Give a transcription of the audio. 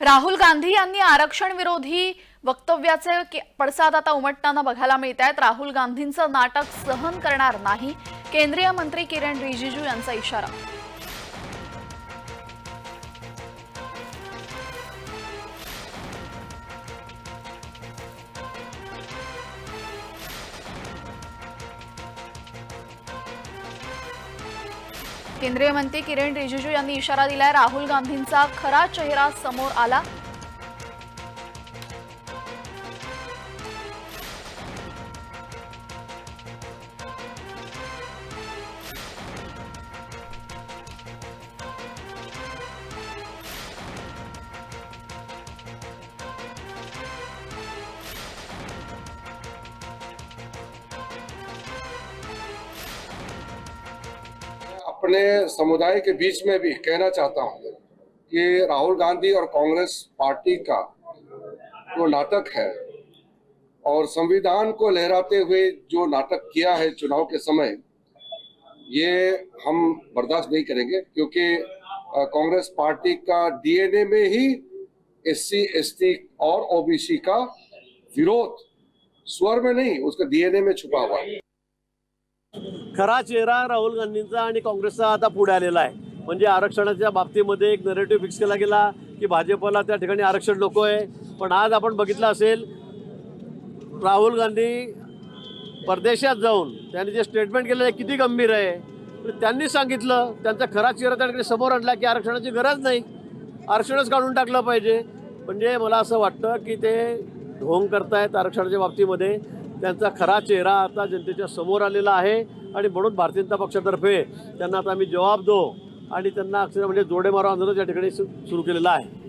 राहुल गांधी यांनी आरक्षण विरोधी वक्तव्याचे पडसाद आता उमटताना बघायला मिळत आहेत राहुल गांधींचं नाटक सहन करणार नाही. केंद्रीय मंत्री किरण रिजिजू यांचा इशारा. केंद्रीय मंत्री किरण रिजिजू यांनी इशारा दिलाय. राहुल गांधींचा खरा चेहरा समोर आला. अपने समुदाय के बीच में भी कहना चाहता हूँ कि राहुल गांधी और कांग्रेस पार्टी का जो नाटक है और संविधान को लहराते हुए जो नाटक किया है चुनाव के समय, ये हम बर्दाश्त नहीं करेंगे क्योंकि कांग्रेस पार्टी का डीएनए में ही एससी, एसटी और ओबीसी का विरोध स्वर में नहीं, उसका डीएनए में छुपा हुआ है। खरा चेहरा राहुल गांधींचा आणि काँग्रेसचा आता पुढे आलेला आहे. म्हणजे आरक्षणाच्या बाबतीमध्ये एक नरेटिव्ह फिक्स केला गेला की भाजपला त्या ठिकाणी आरक्षण नको आहे. पण आज आपण बघितलं असेल राहुल गांधी परदेशात जाऊन त्यांनी जे स्टेटमेंट केलेलं आहे किती गंभीर आहे. त्यांनी सांगितलं त्यांचा खरा चेहरा त्या समोर आणला की आरक्षणाची गरज नाही. आरक्षणच काढून टाकलं पाहिजे. म्हणजे मला असं वाटतं की ते ढोंग करतायत आरक्षणाच्या बाबतीमध्ये. त्यांचा खरा चेहरा आता जनतेच्या समोर आलेला आहे. आणि म्हणून भारतीय जनता पक्षातर्फे त्यांना आता आम्ही जबाब दो आणि त्यांना अक्षर म्हणजे जोडे मारो आंदोलन या ठिकाणी सु- सुरू केलेलं आहे.